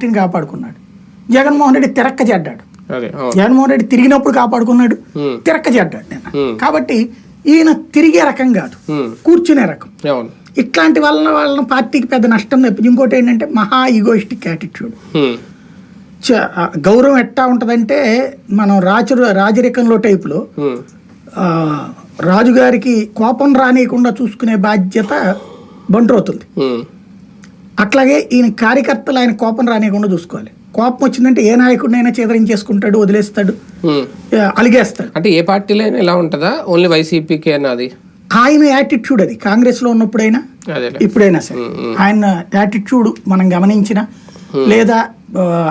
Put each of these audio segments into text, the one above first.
పార్టీని కాపాడుకున్నాడు. జగన్మోహన్ రెడ్డి తిరక్క చెడ్డాడు జగన్మోహన్ రెడ్డి తిరిగినప్పుడు కాపాడుకున్నాడు. తిరక్క చెడ్డాడు నేను. కాబట్టి ఈయన తిరిగే రకం కాదు. కూర్చునే రకం. ఇట్లాంటి వల్ల వాళ్ళ పార్టీకి పెద్ద నష్టం తెప్పి ఇంకోటి ఏంటంటే మహా ఈగోయిస్టిక్ యాటిట్యూడ్ గౌరవం ఎట్టా ఉంటుందంటే మనం రాజు రాజరికంలో టైపులో రాజుగారికి కోపం రానియకుండా చూసుకునే బాధ్యత బంట్రోతుంది ఉమ్, అట్లాగే ఈయన కార్యకర్తలు ఆయన కోపం రానియకుండా చూసుకోవాలి. కోపం వచ్చిందంటే ఏ నాయకుడినైనా చేదరించేసుకుంటాడు వదిలేస్తాడు అలిగేస్తాడు. అంటే ఏ పార్టీలో అయినా ఇలా ఉంటుందా? ఓన్లీ వైసీపీకి అది ఆయన యాటిట్యూడ్ అది. కాంగ్రెస్లో ఉన్నప్పుడైనా ఇప్పుడైనా సరే. ఆయన యాటిట్యూడ్ మనం గమనించిన లేదా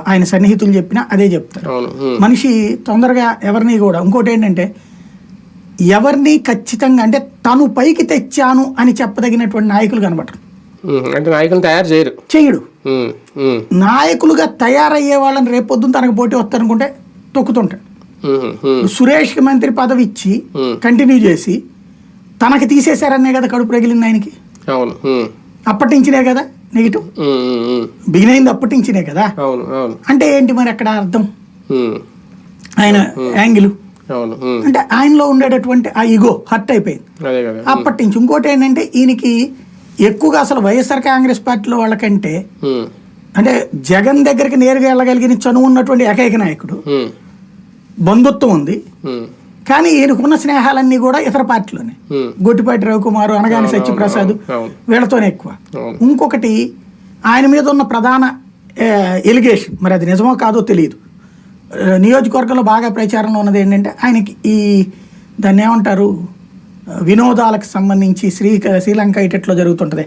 ఆయన సన్నిహితులు చెప్పినా అదే చెప్తారు. మనిషి తొందరగా ఎవరిని కూడా ఇంకోటి ఏంటంటే ఎవరిని ఖచ్చితంగా అంటే తను పైకి తెచ్చాను అని చెప్పదగినటువంటి నాయకులు కనబడరు. అంటే నాయకులు తయారు చేయరు. ఉమ్, నాయకులుగా తయారయ్యే వాళ్ళని రేపొద్దున తనకు పోటీ వస్తారనుకుంటే తొక్కుతుంటాడు సురేష్కి మంత్రి పదవి ఇచ్చి. కంటిన్యూ చేసి తనకి తీసేశారనే కదా కడుపు రగిలింది ఆయనకి. అవును. అప్పటి నుంచినే కదా నెగిటివ్? బిగిన్ అయింది అప్పటి నుంచినే కదా? అంటే ఏంటి మరి అక్కడ అర్థం? ఆయన యాంగిల్. అంటే ఆయనలో ఉండేటటువంటి ఆ ఇగో హర్ట్ అయిపోయింది. అప్పటి నుంచి. ఇంకోటి ఏంటంటే ఈయనకి ఎక్కువగా అసలు వైఎస్ఆర్ కాంగ్రెస్ పార్టీలో వాళ్ళకంటే అంటే జగన్ దగ్గరికి నేరుగా వెళ్ళగలిగిన చనువు ఉన్నటువంటి ఏకైక నాయకుడు. బంధుత్వం ఉంది. కానీ ఈయనకున్న స్నేహాలన్నీ కూడా ఇతర పార్టీలోనే. గొట్టిపాటి రవికుమార్ అనగాని సత్యప్రసాద్ వీళ్ళతోనే ఎక్కువ. ఇంకొకటి ఆయన మీద ఉన్న ప్రధాన ఎలిగేషన్ మరి అది నిజమో కాదో తెలియదు నియోజకవర్గంలో బాగా ప్రచారంలో ఉన్నది ఏంటంటే ఆయనకి ఈ దాన్ని ఏమంటారు? వినోదాలకు సంబంధించి శ్రీ శ్రీలంక ఇటట్లో జరుగుతుంటది.